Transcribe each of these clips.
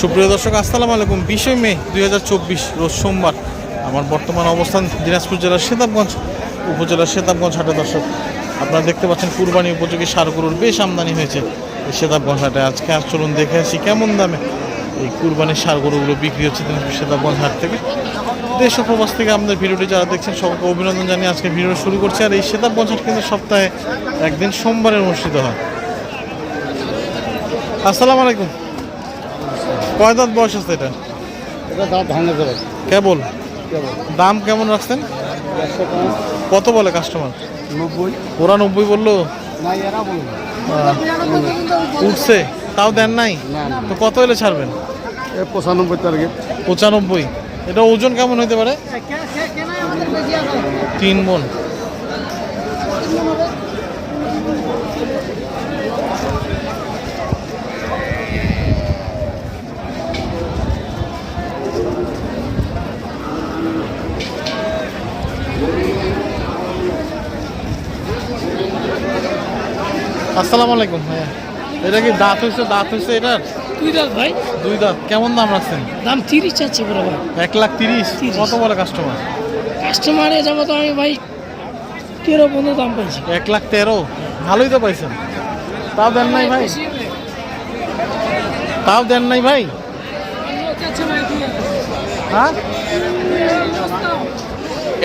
সুপ্রিয় দর্শক, আসসালামু আলাইকুম। বিশে মে দুই হাজার চব্বিশ, রোজ সোমবার। আমার বর্তমান অবস্থান দিনাজপুর জেলার সেতাবগঞ্জ উপজেলার সেতাবগঞ্জ হাটে। দর্শক, আপনারা দেখতে পাচ্ছেন, কুরবানি উপযোগী সার গরুর বেশ আমদানি হয়েছে এই সেতাবগঞ্জ হাটে। আজকে আর চলুন দেখে আসি কেমন দামে এই কুরবানির সার গরুগুলো বিক্রি হচ্ছে দিনাজপুর সেতাবগঞ্জ হাট থেকে। দেশ ও প্রবাস থেকে আমাদের ভিডিওটি যারা দেখছেন সকলকে অভিনন্দন জানিয়ে আজকে ভিডিও শুরু করছি। আর এই সেতাবগঞ্জ হাট কিন্তু সপ্তাহে একদিন সোমবারে অনুষ্ঠিত হয়। আসসালামু আলাইকুম। কয় দাঁত বয়স আছে এটা? এটা দাঁত ভাঙে যাবে। কেবল? দাম কেমন রাখছেন? কত বলে কাস্টমার নব্বই। ওরা নব্বই বলল? উঠছে। তাও দেন নাই? তো কত এলে ছাড়বেন? পঁচানব্বই টার্গেট পঁচানব্বই। এটা ওজন কেমন হতে পারে? তিন মন। আসসালামু আলাইকুম ভাইয়া। এটা কি দাঁত হয়েছে দাঁত হয়েছে এটার? দুই দাঁত ভাই। দুই দাঁত। কেমন দাম রাখছেন? দাম তিরিশ চাচ্ছে পুরো ভাই। এক লাখ তিরিশ। কত বলে কাস্টমার কাস্টমারে যাব তো আমি ভাই তেরো পনেরো দাম পাইছি। এক লাখ তেরো? ভালোই তো পাইছেন। তাও দেন নাই ভাই। তাও দেন নাই ভাই। হ্যাঁ?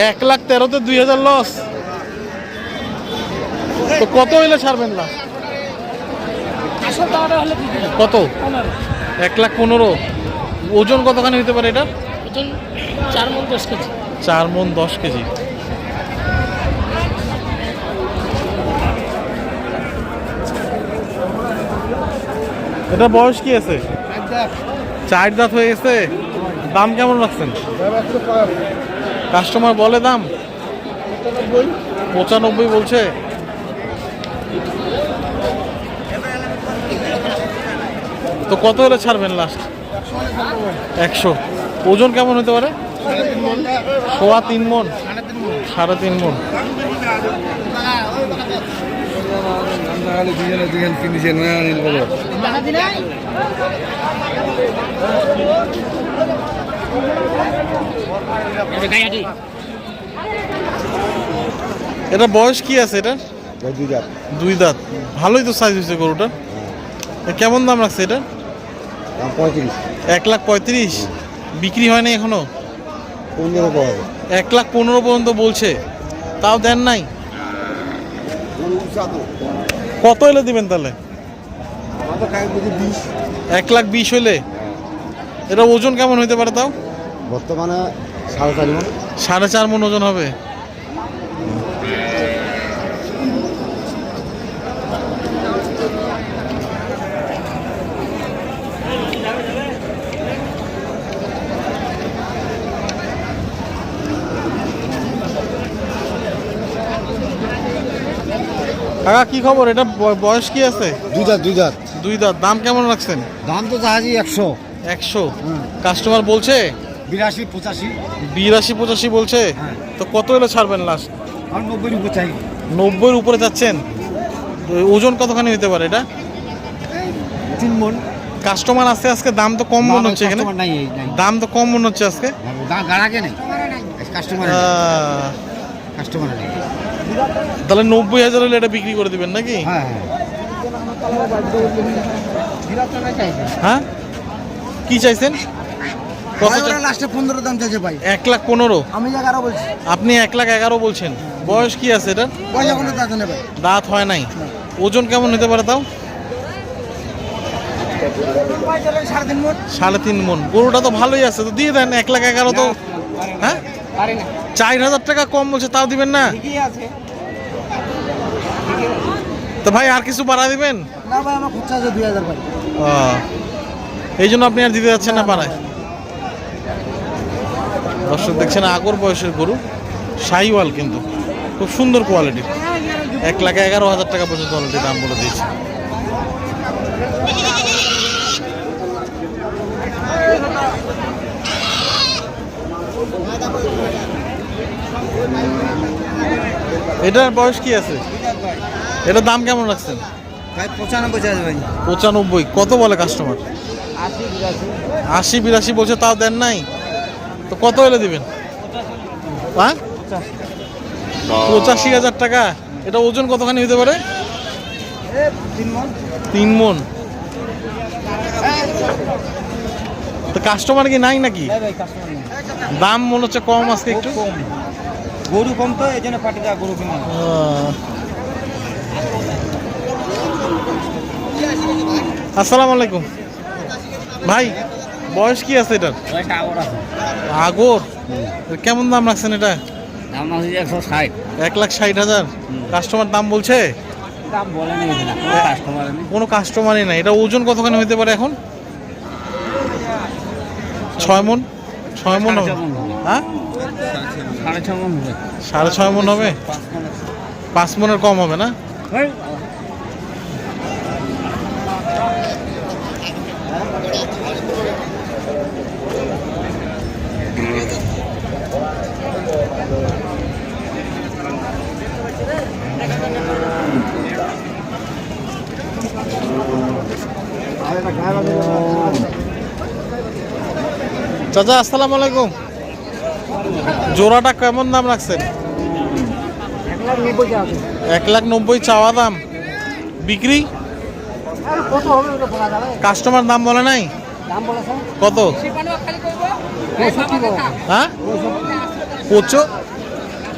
এক লাখ তেরোতে দুই হাজার লস তো কত হইলে ছাড়বেন না। কত? এক লাখ পনেরো। ওজন কতখানি হতে পারে এটা ওজন চার মন দশ কেজি। চার মন দশ কেজি। এটা বয়স কি আছে? চার দাঁত হয়ে গেছে। দাম কেমন রাখছেন? কাস্টমার বলে দাম? পঁচানব্বই বলছে। তো কত হলে ছাড়বেন লাস্ট একশো। ওজন কেমন হতে পারে? সোয়া তিন মন। সাড়ে তিন মন। এটা বয়স কি আছে এটা? দুই দাঁত। দুই দাঁত। ভালোই তো সাইজ হয়েছে গরুটা কেমন দাম রাখছে এটা? পঁয়ত্রিশ। এক লাখ পঁয়ত্রিশ? বিক্রি হয়নি এখনও? পনেরো এক লাখ পনেরো পর্যন্ত বলছে। তাও দেন নাই? কত এলে দিবেন তাহলে? এক লাখ বিশ হইলে এটা ওজন কেমন হইতে পারে তাও? বর্তমানে সাড়ে চারি মন। সাড়ে চার মন ওজন হবে। কাকা কি খবর? এটা বয়স কি আছে? দুই দাঁত দুই দাঁত। দুই দাঁত। দাম কেমন রাখছেন? দাম তো জাহাজি একশো। একশো? কাস্টমার বলছে? বিরাশি পঁচাশি। বিরাশি পঁচাশি বলছে? হ্যাঁ। তো কত হলে ছাড়বেন লাস্ট আর নব্বই রুপে চাই। নব্বইয়ের উপরে যাচ্ছেন? ওজন কতখানি হতে পারে এটা? তিন মন। কাস্টমার আসছে আজকে দাম তো কম মনে হচ্ছে এখানে। দাম তো কম মনে হচ্ছে আজকে। দাম গাড়াকে নেই। কাস্টমার কাস্টমার নেই। তাহলে নব্বই হাজার হলে এটা বিক্রি করে দিবেন নাকি? হ্যাঁ হ্যাঁ। হ্যাঁ? কি চাইছেন? কত ভাই, লাস্টে পনেরো দাম এক লাখ পনেরো? আমি এগারো বলছি। আপনি এক লাখ এগারো বলছেন। বয়স কি আছে এটা দাঁত হয় নাই ওজন কেমন হতে পারে তাও? সাড়ে তিন মন। গরুটা তো ভালোই আছে তো দিয়ে দেন এক লাখ এগারো তো। হ্যাঁ? চার হাজার টাকা কম বলছে তাও দিবেন না? ঠিকই আছে। তো ভাই আর কিছু বাড়া। দিবেন এই জন্য আপনি আর দিতে যাচ্ছেন না পাড়ায়? দর্শক দেখছেন আগর বয়সের গরু শাহিওয়াল কিন্তু খুব সুন্দর কোয়ালিটি এক লাখ এগারো হাজার টাকা পর্যন্ত অলরেডি দাম বলে দিয়েছে। এটার বয়স কি আছে? এটার দাম কেমন রাখছেন? পঁচানব্বই কত বলে কাস্টমার আশি বিরাশি। বলছে তাও দেন নাই? তো কত হলে দিবেন? হ্যাঁ? পঁচাশি হাজার টাকা। এটা ওজন কতখানি হতে পারে? তিন মন। তো কাস্টমার কি নাই নাকি? দাম মনে হচ্ছে কম আজকে একটু। কম। গরু কম তো এই জন্য পার্টিটা গরু কিনে। আসসালামু আলাইকুম। ভাই বয়স কি আছে এটার? আগর কেমন দাম রাখছেন এটা? দাম আছে একশো ষাট। এক লাখ ষাট হাজার? কাস্টমার দাম বলছে? কোনো কাস্টমারই নাই। এটা ওজন কতখানি হতে পারে এখন? ছয় মন? ছয় মন হবে। হ্যাঁ? সাড়ে ছয় মন হবে। সাড়ে ছয় মন হবে? পাঁচ মনের। কম হবে না? চাচা, আসসালামু আলাইকুম। জোড়াটা কেমন দাম রাখছেন? এক লাখ নব্বই চাওয়া দাম। বিক্রি? কাস্টমার দাম বলে নাই? কত? হ্যাঁ?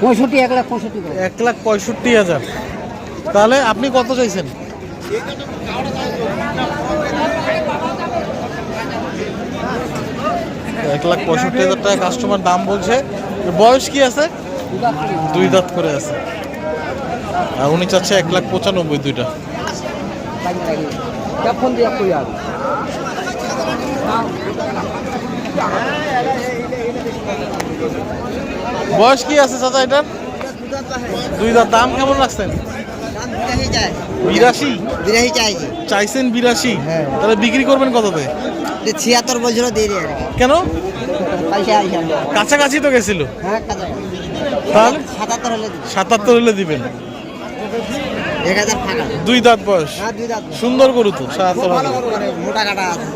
পঁয়ষট্টি এক লাখ পঁয়ষট্টি এক লাখ পঁয়ষট্টি হাজার। তাহলে আপনি কত চাইছেন? এক লাখ পঁয়ষট্টি হাজার টাকা কাস্টমার দাম বলছে। বয়স কি আছে? দুই দাঁত করে আছে। আর উনি চাচ্ছে এক লাখ পঁচানব্বই দুইটা। বয়স কি আছে চাচা এটার? দুই দাঁত। দাম কেমন রাখছেন বিরাশি? বিরাশি চাইছেন বিরাশি? হ্যাঁ। তাহলে বিক্রি করবেন কততে? ছিয়াত্তর দিয়ে দিয়ে কেন? কাছাকাছি তো গেছিল। হ্যাঁ তাহলে? সাতাত্তর হলে দিবেন। দুই দাঁত বয়স। হ্যাঁ সুন্দর গরু তো মোটা কাটা আছে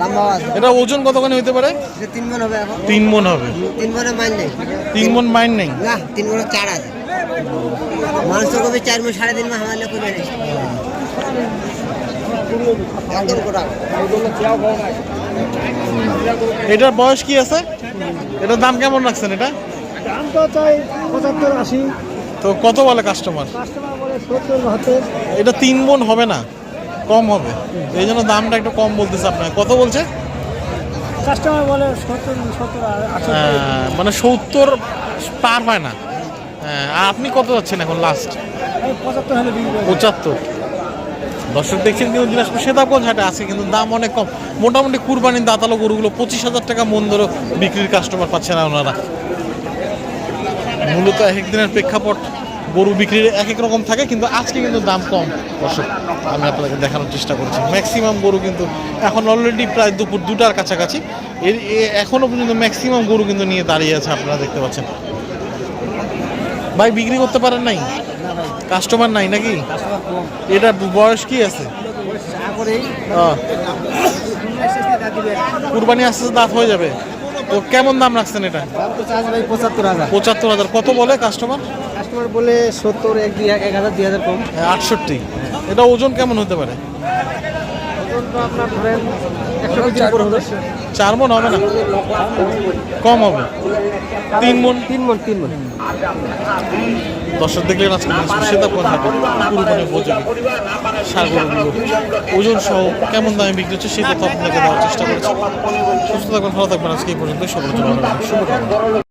লম্বা আছে। এটা ওজন কতখানি হতে পারে? তিন মন হবে এখন। তিন মন হবে। তিন মনে মাইন নেই। তিন মন মাইন নেই? না তিন মনে চার আছে। মানুষের কবি চার মন সাড়ে তিন মাস কমে নেই। এটার বয়স কি আছে? এটার দাম কেমন রাখছেন এটা? দাম তো চাই পঁচাত্তর আশি তো কত বলে কাস্টমার বলে এটা তিন মন হবে না কম হবে। এই জন্য দামটা একটু কম বলতেছে আপনার কত বলছে? কাস্টমার বলে সত্তর সত্তর মানে সত্তর পার হয় না। হ্যাঁ, আপনি কত যাচ্ছেন এখন লাস্ট পঁচাত্তর হলে পঁচাত্তর। দর্শক দেখছেন কিন্তু দিনাজপুর সেতাবগঞ্জ হাটে আছে, কিন্তু দাম অনেক কম। মোটামুটি কুরবানির দাঁতালো গরুগুলো পঁচিশ হাজার টাকা মন ধরো বিক্রির কাস্টমার পাচ্ছে না ওনারা মূলত এক এক দিনের প্রেক্ষাপট, গরু বিক্রির এক এক রকম থাকে, কিন্তু আজকে কিন্তু দাম কম। দর্শক, আমি আপনাদের দেখানোর চেষ্টা করছি। ম্যাক্সিমাম গরু কিন্তু এখন অলরেডি প্রায় দুপুর দুটার কাছাকাছি। এর, এ- এখনও পর্যন্ত ম্যাক্সিমাম গরু কিন্তু নিয়ে দাঁড়িয়ে আছে, আপনারা দেখতে পাচ্ছেন। ভাই, বিক্রি করতে পারেন নাই? কাস্টমার নাই নাকি? এটা বয়স কি আছে? কুরবানি আস্তে আস্তে দাঁত হয়ে যাবে। তো কেমন দাম রাখছেন এটা? পঁচাত্তর হাজার। কত বলে কাস্টমার? কাস্টমার বলে সত্তর এক দুই এক হাজার দুই হাজার কম। আটষট্টি। এটা ওজন কেমন হতে পারে? চার মন হবে না? কম হবে। তিন মন? তিন মন তিন মন। দর্শক দেখলেন আজকে সেটা কথা ওজন সহ কেমন দামে বিক্রি হচ্ছে সেই তথ্য আপনাকে দেওয়ার চেষ্টা করেছি। সুস্থ থাকবেন ভালো থাকবেন আজকে এই পর্যন্ত সকলের জন্য শুভকামনা।